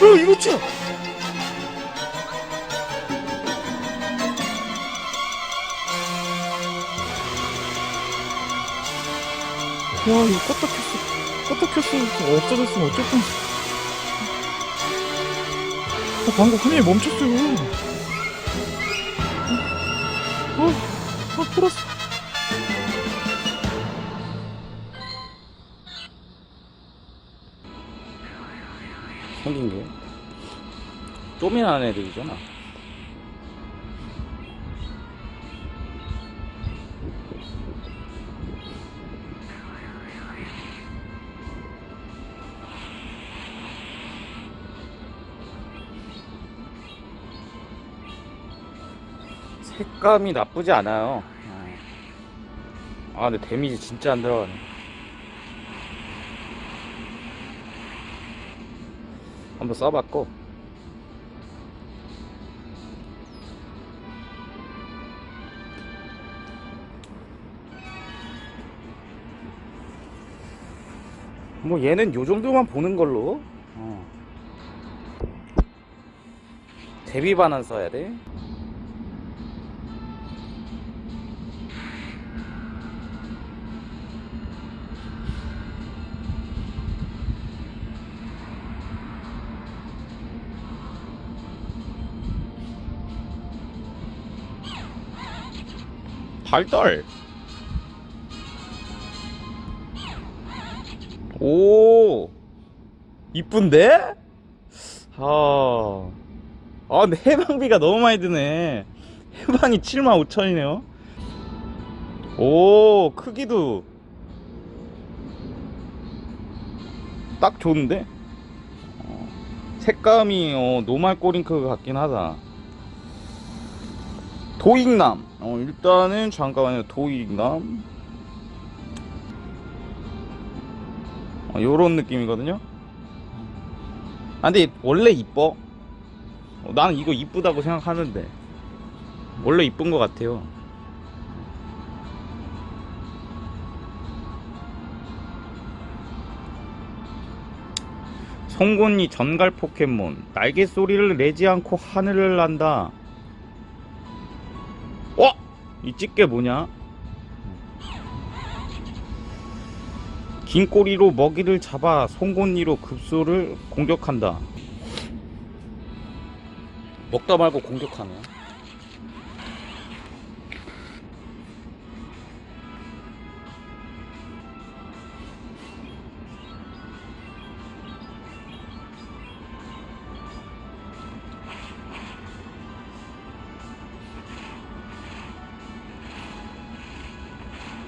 어, 이거 지 와, 이거 껐다 켰어. 껐다 켰어. 없어졌으면 어쩔 뻔. 아, 방금 화면이 멈췄어요. 어, 아, 풀었어. 쪼민한 애들이잖아. 색감이 나쁘지 않아요. 아, 근데 데미지 진짜 안 들어가네. 한번 써봤고 뭐 얘는 요 정도만 보는 걸로. 어. 대비 반환 써야 돼. 달달 오 이쁜데? 아, 아 근데 해방비가 너무 많이 드네. 해방이 75,000이네요. 오 크기도 딱 좋은데? 어, 색감이 어, 노말 꼬링크 같긴 하다. 도익남. 어, 일단은 잠깐만요. 도익남 요런 느낌이거든요? 아 근데 원래 이뻐? 어, 나는 이거 이쁘다고 생각하는데. 원래 이쁜 것 같아요. 성곤이 전갈 포켓몬. 날개 소리를 내지 않고 하늘을 난다. 어? 이 집게 뭐냐? 긴 꼬리로 먹이를 잡아 송곳니로 급소를 공격한다. 먹다 말고 공격하네.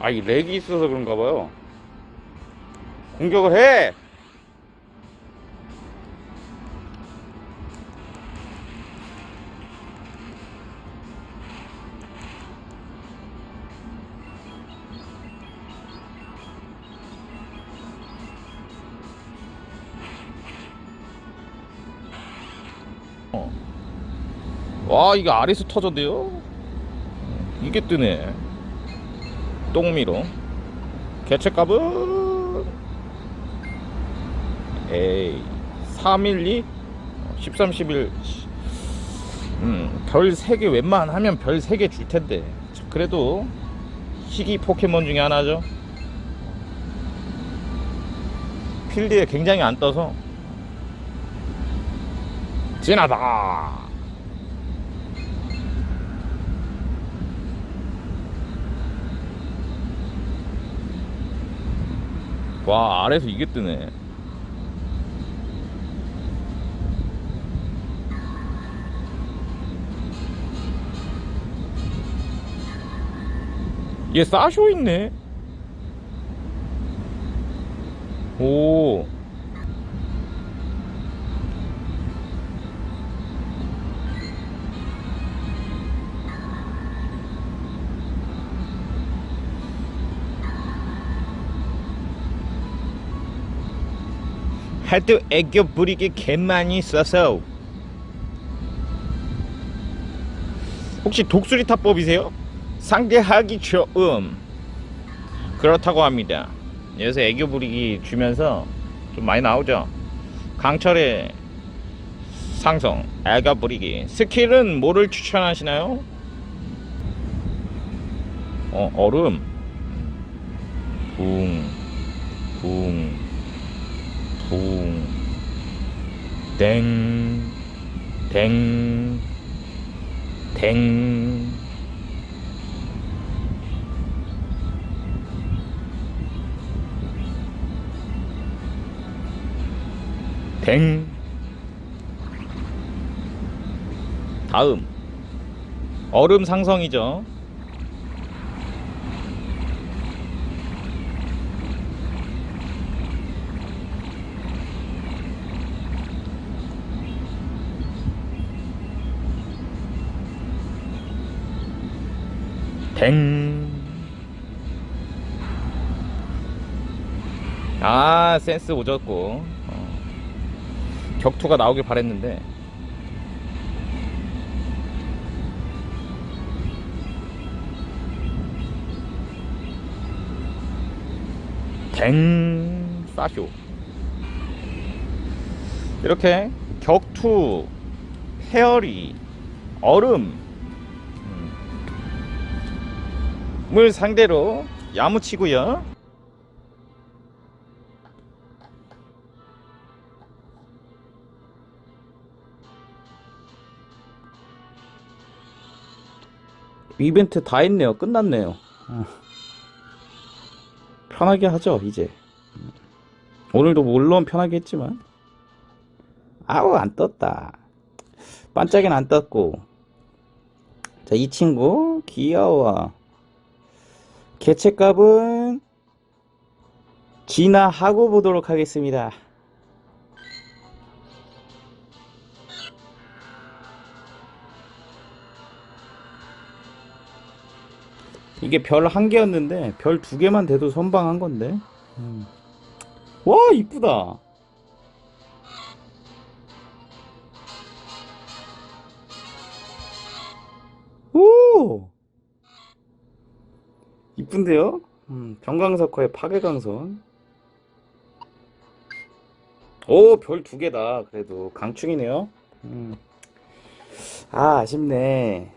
아, 이 렉이 있어서 그런가 봐요. 공격을 해! 어. 와, 이게 아래서 터졌대요? 이게 뜨네. 똥미로 개체값은 에이 312 13 11 음, 별 3개 웬만하면 별 3개 줄 텐데. 그래도 희귀 포켓몬 중에 하나죠. 필드에 굉장히 안 떠서 진하다. 와 아래서 이게 뜨네 얘 싸쇼 있네. 오. 하도 애교 부리게 개많이 써서. 혹시 독수리 타법이세요? 상대하기 좋음 그렇다고 합니다. 여기서 애교 부리기 주면서 좀 많이 나오죠. 강철의 상성 애교 부리기. 스킬은 뭐를 추천하시나요? 어 얼음. 붕 붕, 붕, 땡, 땡, 땡. 땡. 다음. 얼음 상성이죠. 댕. 아, 센스 오졌고. 어. 격투가 나오길 바랬는데. 댕, 싸쇼. 이렇게 격투, 페어리, 얼음, 물 상대로 야무치고요. 이벤트 다 했네요. 끝났네요. 어. 편하게 하죠, 이제. 오늘도 물론 편하게 했지만. 아우, 안 떴다. 반짝이는 안 떴고. 자, 이 친구, 귀여워. 개체값은 진화하고 보도록 하겠습니다. 이게 별 한 개였는데 별 두 개만 돼도 선방한 건데. 음. 와 이쁘다. 오 이쁜데요? 음, 정강석화의 파괴강선. 오 별 두 개다. 그래도 강충이네요. 음. 아 아쉽네.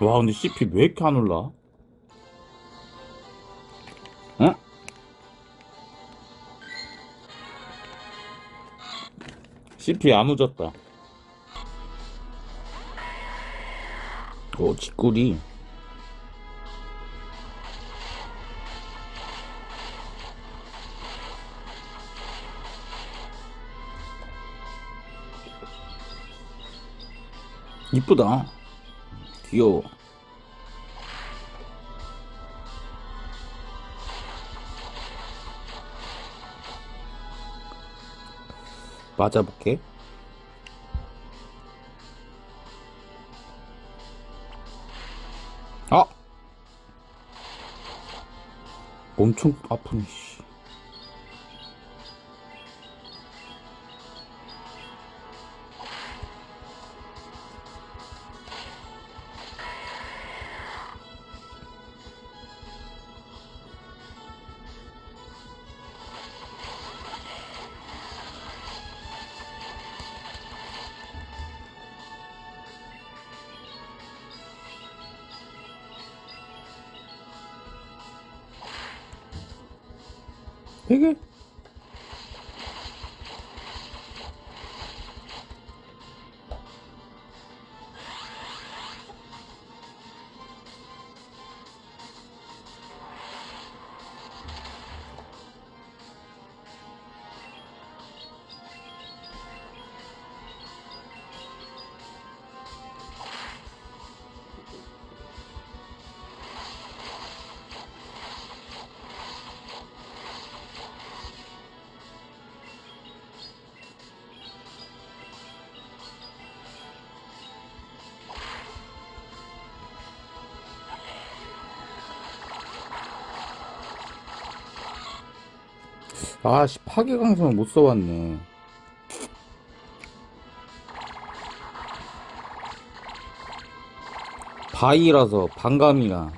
와 근데 CP 왜 이렇게 안 올라? 응? CP 안 오졌다 오 쥐꼬리 이쁘다 귀여워 맞아볼게 아! 엄청 아프네 씨. nigga 아씨 파괴강성을 못 써봤네. 바이라서 반감이라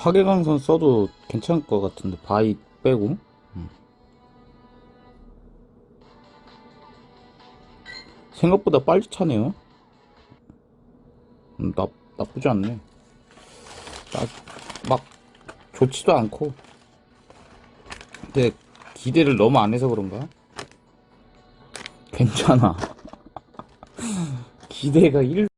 파괴강선 써도 괜찮을 것 같은데 바이 빼고? 음. 생각보다 빨리 차네요. 음, 나, 나쁘지 않네. 나, 막 좋지도 않고. 근데 기대를 너무 안 해서 그런가? 괜찮아. 기대가 1